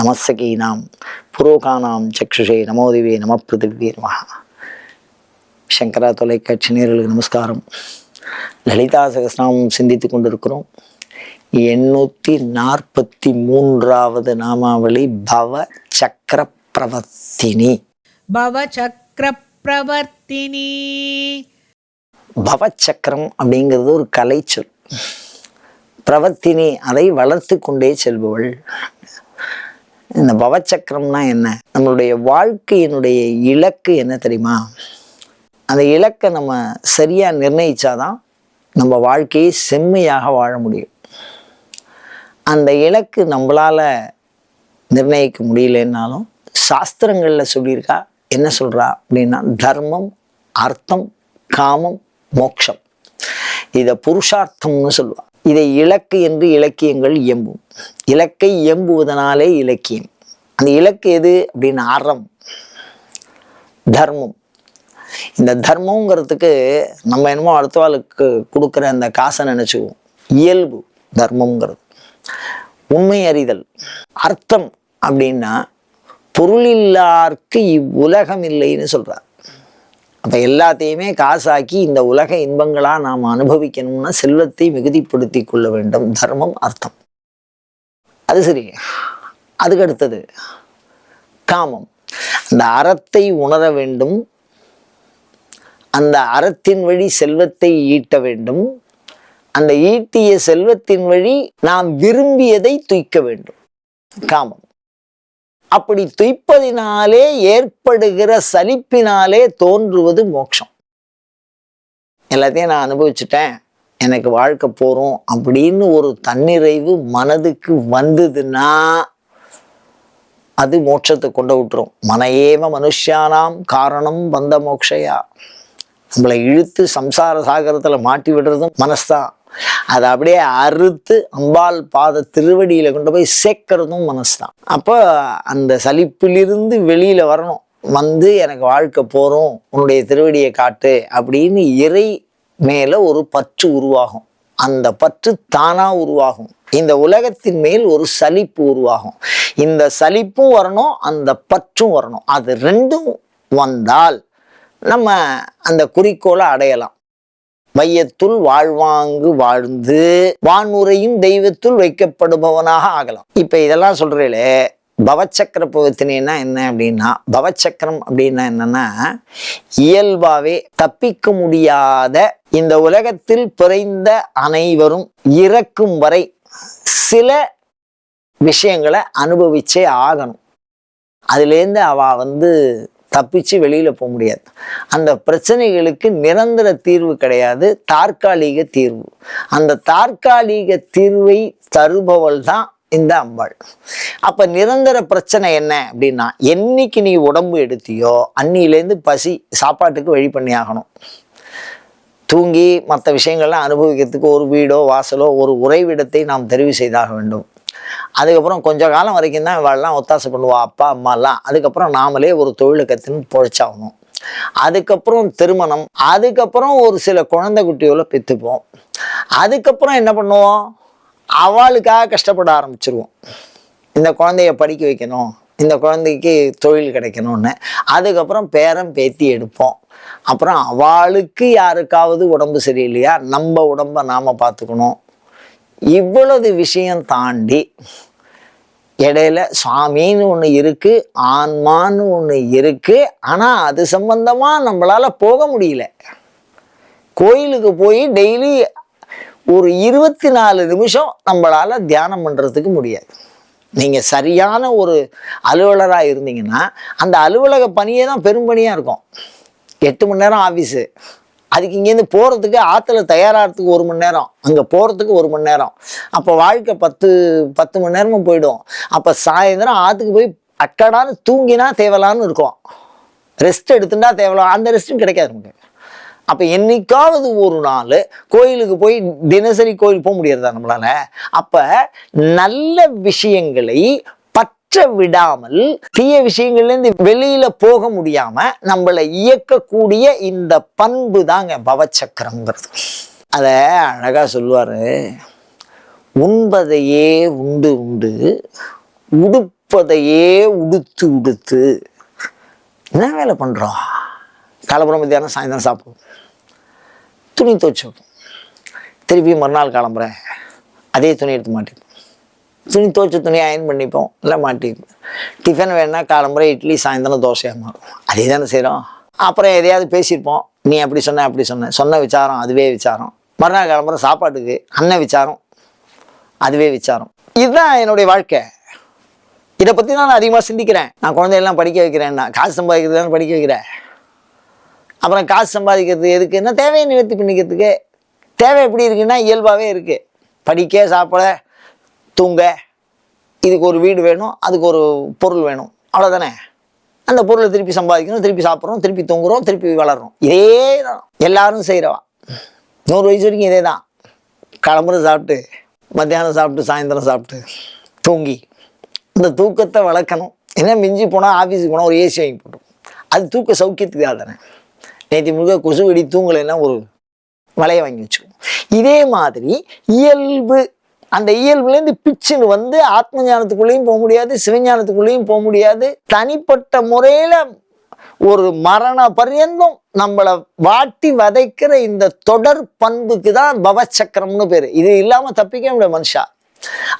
நமசகீனாம் புரோகானாம் சக்ஷுஷே நமோதிவே நம பிருத்திவே நம சங்கரா தொலைக்காட்சி நேர்களுக்கு நமஸ்காரம். லலிதா சகஸ்நாமம் சிந்தித்து கொண்டிருக்கிறோம். எண்ணூற்றி நாற்பத்தி மூன்றாவது நாமாவளி பவ சக்கர பிரவர்த்தினி. பவச்சக்கரப்பிரவர்த்தினி பவச்சக்கரம் அப்படிங்கிறது ஒரு கலைச்சொல். பிரவர்த்தினி அதை வளர்த்து கொண்டே செல்பவள். இந்த பவச்சக்கரம்னா என்ன? நம்மளுடைய வாழ்க்கையினுடைய இலக்கு என்ன தெரியுமா? அந்த இலக்கை நம்ம சரியாக நிர்ணயித்தாதான் நம்ம வாழ்க்கையை செம்மையாக வாழ முடியும். அந்த இலக்கு நம்மளால் நிர்ணயிக்க முடியலன்னாலும் சாஸ்திரங்களில் சொல்லியிருக்கா என்ன சொல்கிறா அப்படின்னா தர்மம் அர்த்தம் காமம் மோக்ஷம். இதை புருஷார்த்தம்னு சொல்லுவாள் இதை இலக்கு என்று இலக்கியங்கள் இயம்பும் இலக்கை இயம்புவதனாலே இலக்கியம். அந்த இலக்கு எது அப்படின்னு அறம் தர்மம். இந்த தர்மங்கிறதுக்கு நம்ம என்னமோ அடுத்தவாளுக்கு கொடுக்குற அந்த காசை நினச்சிக்குவோம். இயல்பு தர்மங்கிறது உண்மை அறிதல். அர்த்தம் அப்படின்னா பொருள் இல்லார்க்கு இவ்வுலகம் இல்லைன்னு சொல்கிறார் அப்ப எல்லாத்தையுமே காசாக்கி இந்த உலக இன்பங்களா நாம் அனுபவிக்கணும்னா செல்வத்தை மிகுதிப்படுத்தி கொள்ள வேண்டும். தர்மம் அர்த்தம். அது சரி. அதுக்கு அடுத்தது காமம். அந்த அறத்தை உணர வேண்டும். அந்த அறத்தின் வழி செல்வத்தை ஈட்ட வேண்டும். அந்த ஈட்டிய செல்வத்தின் வழி நாம் விரும்பியதை துய்க்க வேண்டும். காமம். அப்படி துய்ப்பதினாலே ஏற்படுகிற சலிப்பினாலே தோன்றுவது மோட்சம். எல்லாத்தையும் நான் அனுபவிச்சுட்டேன். எனக்கு வாழ்க்கை போகிறோம் அப்படின்னு ஒரு தன்னிறைவு மனதுக்கு வந்ததுன்னா அது மோட்சத்தை கொண்டு விட்டுரும். மனையேவ மனுஷியானாம் காரணம் வந்த மோக்ஷயா. நம்மளை இழுத்து சம்சார சாகரத்தில் மாட்டி விடுறதும் மனசுதான். அதை அப்படியே அறுத்து அம்பாள் பாத திருவடியில் கொண்டு போய் சேர்க்கறதும் மனசு தான் அப்போ அந்த சலிப்பிலிருந்து வெளியில் வரணும். வந்து எனக்கு வாழ்க்கை போகிறோம் உன்னுடைய திருவடியை காட்டு அப்படின்னு இறை மேலே ஒரு பற்று உருவாகும். அந்த பற்று தானாக உருவாகும். இந்த உலகத்தின் மேல் ஒரு சலிப்பு உருவாகும். இந்த சலிப்பும் வரணும் அந்த பற்றும் வரணும். அது ரெண்டும் வந்தால் நம்ம அந்த குறிக்கோளை அடையலாம். மையத்துள் வாழ்வாங்கு வாழ்ந்து வானுரையும் தெய்வத்துள் வைக்கப்படுபவனாக ஆகலாம். இப்ப இதெல்லாம் சொல்றீங்களே பவச்சக்கர பவத்தினா என்ன அப்படின்னா பவச்சக்கரம் அப்படின்னா என்னன்னா இயல்பாவே தப்பிக்க முடியாத இந்த உலகத்தில் பிறந்த அனைவரும் இறக்கும் வரை சில விஷயங்களை அனுபவிச்சே ஆகணும். அதுலேருந்து அவ வந்து தப்பிச்சு வெளியில் போக முடியாது. அந்த பிரச்சனைகளுக்கு நிரந்தர தீர்வு கிடையாது. தற்காலிக தீர்வு. அந்த தற்காலிக தீர்வை தருபவள் தான் இந்த அம்பாள். அப்போ நிரந்தர பிரச்சனை என்ன அப்படின்னா என்னைக்கு நீ உடம்பு எடுத்தியோ அன்னிலேருந்து பசி சாப்பாட்டுக்கு வழி பண்ணி ஆகணும். தூங்கி மற்ற விஷயங்கள்லாம் அனுபவிக்கிறதுக்கு ஒரு வீடோ வாசலோ ஒரு உறைவிடத்தை நாம் தெரிவு செய்தாக வேண்டும். அதுக்கப்புறம் கொஞ்ச காலம் வரைக்கும் தான் இவாள்லாம் ஒத்தாசை பண்ணுவா அப்பா அம்மாலாம். அதுக்கப்புறம் நாமளே ஒரு தொழிலை கற்றுன்னு பொழைச்சாகணும். அதுக்கப்புறம் திருமணம் அதுக்கப்புறம் ஒரு சில குழந்தை குட்டியோட பெற்றுப்போம். அதுக்கப்புறம் என்ன பண்ணுவோம்? அவளுக்காக கஷ்டப்பட ஆரம்பிச்சிருவோம். இந்த குழந்தைய படிக்க வைக்கணும் இந்த குழந்தைக்கு தொழில் கிடைக்கணும்னு. அதுக்கப்புறம் பேரம் பேத்தி எடுப்போம். அப்புறம் அவளுக்கு யாருக்காவது உடம்பு சரியில்லையா? நம்ம உடம்பை நாம் பார்த்துக்கணும். இவ்வளவு விஷயம் தாண்டி இடையில சுவாமின்னு ஒன்று இருக்கு ஆன்மான்னு ஒன்று இருக்கு ஆனால் அது சம்பந்தமாக நம்மளால் போக முடியல. கோயிலுக்கு போய் டெய்லி ஒரு இருபத்தி நாலு நிமிஷம் நம்மளால் தியானம் பண்ணுறதுக்கு முடியாது. நீங்கள் சரியான ஒரு அலுவலராக இருந்தீங்கன்னா அந்த அலுவலக பணியே தான் பெரும்பணியாக இருக்கும். எட்டு மணி நேரம் ஆஃபீஸு அதுக்கு இங்கேருந்து போகிறதுக்கு ஆற்றுல தயாராகிறதுக்கு ஒரு மணி நேரம். அங்கே போகிறதுக்கு ஒரு மணி நேரம். அப்போ வாழ்க்கை பத்து பத்து மணி நேரமும் போயிடும். அப்போ சாயந்தரம் ஆற்றுக்கு போய் அக்கடான்னு தூங்கினா தேவலான்னு இருக்கும். ரெஸ்ட் எடுத்துட்டா தேவலாம் அந்த ரெஸ்ட்டும் கிடைக்காது நமக்கு. அப்போ என்னைக்காவது ஒரு நாள் கோயிலுக்கு போய் தினசரி கோயில் போக முடியாதா நம்மளால? அப்போ நல்ல விஷயங்களை பற்ற விடாமல் தீய விஷயங்கள்லேருந்து வெளியில போக முடியாம நம்மளை இயக்கக்கூடிய இந்த பண்பு தாங்க பவச்சக்கரம்ங்கிறது. அதை அழகா சொல்லுவாரு. உண்பதையே உண்டு உண்டு உடுப்பதையே உடுத்து உடுத்து. என்ன வேலை பண்றோம்? காலம்புறம் மத்தியானம் சாயந்தரம் சாப்பிடுவோம். துணி துவைச்சோம் திருப்பி மறுநாள் கிளம்புறேன். அதே துணி எடுத்து மாட்டேன் துணி துவைச்ச துணியை அயன் பண்ணிப்போம். இல்லை மாட்டிப்போம் டிஃபன் வேணால் காலம்புரை இட்லி சாயந்தரம் தோசையாக மாறும். அதே தானே செய்கிறோம் அப்புறம் எதையாவது பேசியிருப்போம். நீ அப்படி சொன்ன அப்படி சொன்ன. சொன்ன விசாரம் அதுவே விசாரம். மறுநாள் கிளம்புற சாப்பாட்டுக்கு அண்ணன் விசாரம் அதுவே விசாரம். இதுதான் என்னுடைய வாழ்க்கை. இதை பற்றி தான் நான் அதிகமாக சிந்திக்கிறேன். நான் குழந்தையெல்லாம் படிக்க வைக்கிறேன்னா காசு சம்பாதிக்கிறது தானே படிக்க வைக்கிறேன். அப்புறம் காசு சம்பாதிக்கிறது எதுக்குன்னா தேவையை நிவர்த்தி பண்ணிக்கிறதுக்கு? தேவை எப்படி இருக்குன்னா இயல்பாகவே இருக்குது படிக்க சாப்பிட தூங்க. இதுக்கு ஒரு வீடு வேணும் அதுக்கு ஒரு பொருள் வேணும். அவ்வளோதானே அந்த பொருளை திருப்பி சம்பாதிக்கணும் திருப்பி சாப்பிட்றோம் திருப்பி தூங்குறோம் திருப்பி வளர்றோம் இதே தான். எல்லாரும் செய்கிறவா நூறு வயசு வரைக்கும் இதே தான். கிளம்புறது சாப்பிட்டு மத்தியானம் சாப்பிட்டு சாயந்தரம் சாப்பிட்டு தூங்கி. இந்த தூக்கத்தை வளர்க்கணும். ஏன்னா மிஞ்சி போனால் ஆஃபீஸுக்கு போனால் ஒரு ஏசி வாங்கி போட்டோம் அது தூக்க சௌக்கியத்துக்காக தானே. நேற்று முழுக்க கொசு வெடி தூங்கலைன்னா ஒரு வலையை வாங்கி வச்சுக்குவோம் இதே மாதிரி இயல்பு அந்த இயல்புலேருந்து பிச்சுன்னு வந்து ஆத்ம ஞானத்துக்குள்ளேயும் போக முடியாது சிவஞானத்துக்குள்ளேயும் போக முடியாது. தனிப்பட்ட முறையில் ஒரு மரண பர்யந்தம் நம்மளை வாட்டி வதைக்கிற இந்த தொடர் பண்புக்கு தான் பவச்சக்கரம்னு பேர். இது இல்லாமல் தப்பிக்க முடியாது மனுஷா.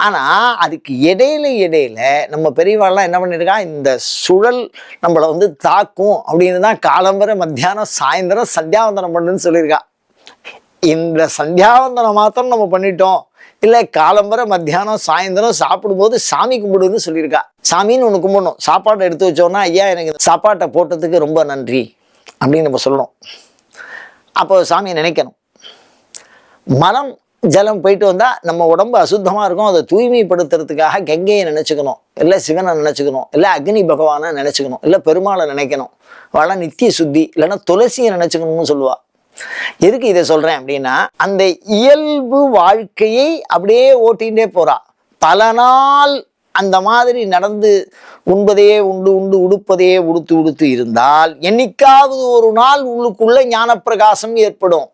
ஆனால் அதுக்கு இடையில இடையில நம்ம பெரியவாள்லாம் என்ன பண்ணியிருக்கா இந்த சுழல் நம்மளை வந்து தாக்கும் அப்படின்னு தான் காலம்பரை மத்தியானம் சாயந்தரம் சந்தியாவந்தனம் பண்ணுன்னு சொல்லியிருக்கா. இந்த சந்தியாவந்தனம் மாத்திரம் நம்ம பண்ணிட்டோம். இல்லை காலம்பரை மத்தியானம் சாயந்தரம் சாப்பிடும்போது சாமி கும்பிடுன்னு சொல்லியிருக்கா. சாமின்னு ஒன்று கும்பிடணும். சாப்பாட்டை எடுத்து வச்சோன்னா ஐயா எனக்கு இந்த சாப்பாட்டை போட்டதுக்கு ரொம்ப நன்றி அப்படின்னு நம்ம சொல்லணும். அப்போ சாமியை நினைக்கணும். மலம் ஜலம் போயிட்டு வந்தால் நம்ம உடம்பு அசுத்தமாக இருக்கும். அதை தூய்மைப்படுத்துறதுக்காக கங்கையை நினச்சிக்கணும். இல்லை சிவனை நினச்சிக்கணும். இல்லை அக்னி பகவானை நினச்சிக்கணும். இல்லை பெருமாளை நினைக்கணும். வள நித்திய சுத்தி இல்லைன்னா துளசியை நினச்சிக்கணும்னு சொல்லுவாள் எதுக்கு இதை சொல்கிறேன் அப்படின்னா அந்த இயல்பு வாழ்க்கையை அப்படியே ஓட்டிகிட்டே போறா. பல நாள் அந்த மாதிரி நடந்து உண்பதையே உண்டு உண்டு உடுப்பதையே உடுத்து உடுத்து இருந்தால் என்னைக்காவது ஒரு நாள் உள்ளுக்குள்ள ஞானப்பிரகாசம் ஏற்படும்.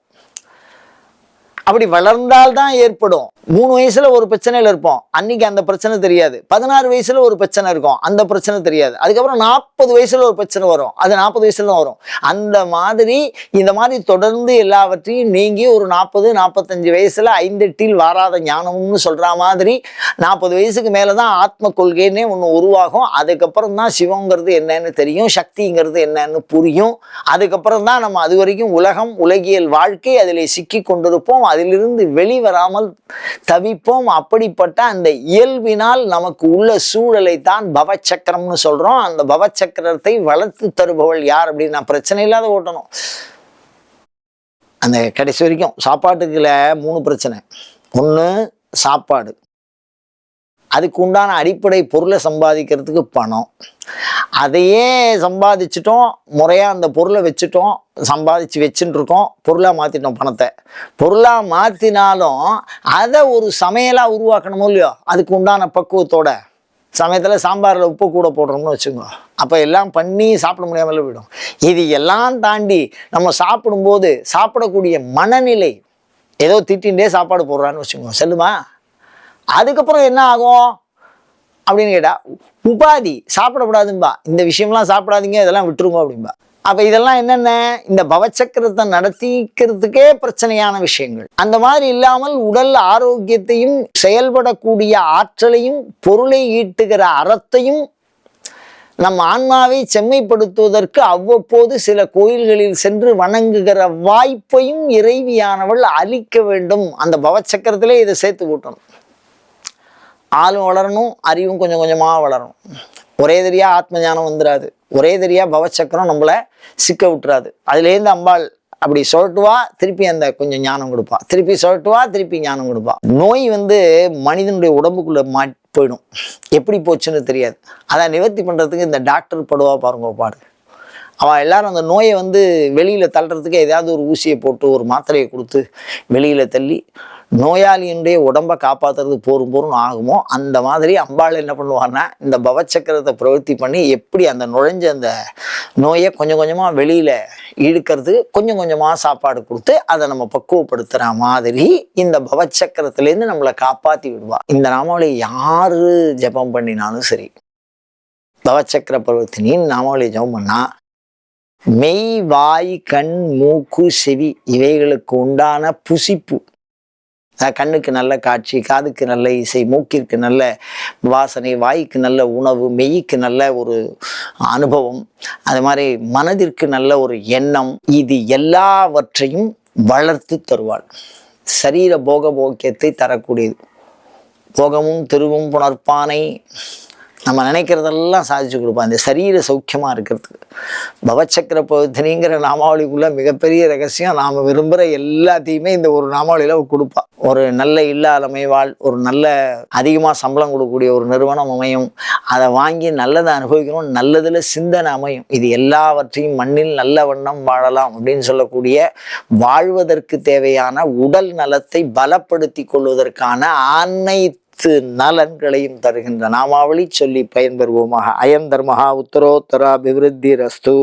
அப்படி வளர்ந்தால் தான் ஏற்படும். மூணு வயசுல ஒரு பிரச்சனையில இருப்போம். அன்னைக்கு அந்த பிரச்சனை தெரியாது. பதினாறு வயசுல ஒரு பிரச்சனை இருக்கும். அந்த பிரச்சனை தெரியாது. அதுக்கப்புறம் நாற்பது வயசுல ஒரு பிரச்சனை வரும். அது நாற்பது வயசுல தான் வரும். அந்த மாதிரி இந்த மாதிரி தொடர்ந்து எல்லாவற்றையும் நீங்கி ஒரு நாற்பது நாற்பத்தஞ்சு வயசுல ஐந்தெட்டில் வாராத ஞானம்னு சொல்ற மாதிரி நாற்பது வயசுக்கு மேலதான் ஆத்ம கொள்கைன்னே ஒன்று உருவாகும். அதுக்கப்புறம் தான் சிவங்கிறது என்னன்னு தெரியும். சக்திங்கிறது என்னன்னு புரியும். அதுக்கப்புறம் தான் நம்ம அது வரைக்கும் உலகம் உலகியல் வாழ்க்கை அதில் சிக்கி கொண்டிருப்போம். அதிலிருந்து வெளிவராமல் தவிப்போம். அப்படிப்பட்ட அந்த இயல்பினால் நமக்கு உள்ள சூழலை தான் பவச்சக்கரம்னு சொல்கிறோம் அந்த பவச்சக்கரத்தை வளர்த்து தருபவள் யார் அப்படின்னு நான் பிரச்சனை இல்லாத ஓட்டணும். அந்த கடைசி வரைக்கும் சாப்பாட்டுக்குள்ள மூணு பிரச்சனை. ஒன்று சாப்பாடு. அதுக்கு உண்டான அடிப்படை பொருளை சம்பாதிக்கிறதுக்கு பணம். அதையே சம்பாதிச்சிட்டோம் முறையாக அந்த பொருளை வச்சுட்டோம் சம்பாதிச்சு வச்சுட்டு இருக்கோம் பொருளாக மாற்றிட்டோம் பணத்தை. பொருளாக மாற்றினாலும் அதை ஒரு சமையலாக உருவாக்கணுமோ இல்லையோ? அதுக்கு உண்டான பக்குவத்தோட. சமயத்தில் சாம்பாரில் உப்பு கூட போடுறோம்னு வச்சுக்கோ. அப்போ எல்லாம் பண்ணி சாப்பிட முடியாமல் போயிடும். இது எல்லாம் தாண்டி நம்ம சாப்பிடும்போது சாப்பிடக்கூடிய மனநிலை ஏதோ திட்டின்ண்டே சாப்பாடு போடுறான்னு வச்சுக்கோங்க செல்லுமா? அதுக்கப்புறம் என்ன ஆகும்? அப்படின்னு கேட்டா உபாதி சாப்பிடக்கூடாதும்பா. இந்த விஷயம்லாம் சாப்பிடாதீங்க இதெல்லாம் விட்டுருங்க அப்படிம்பா. அப்ப இதெல்லாம் என்னென்ன? இந்த பவச்சக்கரத்தை நடத்திக்கிறதுக்கே பிரச்சனையான விஷயங்கள். அந்த மாதிரி இல்லாமல் உடல் ஆரோக்கியத்தையும் செயல்படக்கூடிய ஆற்றலையும் பொருளை ஈட்டுகிற அறத்தையும் நம் ஆன்மாவை செம்மைப்படுத்துவதற்கு அவ்வப்போது சில கோயில்களில் சென்று வணங்குகிற வாய்ப்பையும் இறைவியானவள் அளிக்க வேண்டும். அந்த பவச்சக்கரத்திலே இதை சேர்த்து கூட்டணும் ஆளும் வளரணும் அறிவும் கொஞ்சம் கொஞ்சமாக வளரணும். ஒரே தெரியா ஆத்ம ஞானம் வந்துடாது ஒரே தெரியா பவச்சக்கரம் நம்மளை சிக்க விட்டுறாது. அதுலேருந்து அம்பாள் அப்படி சொல்லட்டுவா திருப்பி அந்த கொஞ்சம் ஞானம் கொடுப்பா. திருப்பி சொல்லட்டுவா திருப்பி ஞானம் கொடுப்பா. நோய் வந்து மனிதனுடைய உடம்புக்குள்ளே மாட்டி போயிடும். எப்படி போச்சுன்னு தெரியாது. அதை நிவர்த்தி பண்ணுறதுக்கு இந்த டாக்டர் படுவா பாருங்க பாடு. அவன் எல்லாரும் அந்த நோயை வந்து வெளியில் தள்ளுறதுக்கு ஏதாவது ஒரு ஊசியை போட்டு ஒரு மாத்திரையை கொடுத்து வெளியில் தள்ளி நோயாளியினுடைய உடம்பை காப்பாற்றுறது போரும் போரும் ஆகுமோ அந்த மாதிரி அம்பாள் என்ன பண்ணுவார்னா இந்த பவச்சக்கரத்தை பிரவர்த்தி பண்ணி எப்படி அந்த நுழைஞ்ச அந்த நோயை கொஞ்சம் கொஞ்சமாக வெளியில் இழுக்கிறதுக்கு கொஞ்சம் கொஞ்சமாக சாப்பாடு கொடுத்து அதை நம்ம பக்குவப்படுத்துகிற மாதிரி இந்த பவச்சக்கரத்துலேருந்து நம்மளை காப்பாற்றி விடுவா. இந்த நாமாவளி யார் ஜெபம் பண்ணினாலும் சரி பவச்சக்கர பருவத்தினின்னு நாமாவளி ஜெபம் பண்ணால் மெய் வாய் கண் மூக்கு செவி இவைகளுக்கு உண்டான புசிப்பு கண்ணுக்கு நல்ல காட்சி காதுக்கு நல்ல இசை மூக்கிற்கு நல்ல வாசனை வாய்க்கு நல்ல உணவு மெய்க்கு நல்ல ஒரு அனுபவம். அது மாதிரி மனதிற்கு நல்ல ஒரு எண்ணம். இது எல்லாவற்றையும் வளர்த்து தருவாள். சரீர போக போக்கியத்தை தரக்கூடியது. போகமும் திருவும் புணர்ப்பானை நம்ம நினைக்கிறதெல்லாம் சாதிச்சு கொடுப்பான். இந்த சரீர சௌக்கியமாக இருக்கிறதுக்கு. பவச்சக்கர பௌத்தனிங்கிற நாமாவளிக்குள்ள மிகப்பெரிய ரகசியம் நாம் விரும்புகிற எல்லாத்தையுமே இந்த ஒரு நாமாவளியில் கொடுப்பா ஒரு நல்ல இல்லாதமை வாழ் ஒரு நல்ல அதிகமாக சம்பளம் கொடுக்கக்கூடிய ஒரு நிறுவனம் அமையும். அதை வாங்கி நல்லதை அனுபவிக்கணும் நல்லதில் சிந்தனை அமையும். இது எல்லாவற்றையும் மண்ணில் நல்ல வண்ணம் வாழலாம் அப்படின்னு சொல்லக்கூடிய வாழ்வதற்கு தேவையான உடல் நலத்தை பலப்படுத்தி கொள்வதற்கான அனைத்து நலன்களையும் தருகின்ற நாமாவளி சொல்லி பயன்பெறுவோமாக. அயம் தர்மஹா உத்தரோத்தரா அபிவிருத்தி ரஸ்து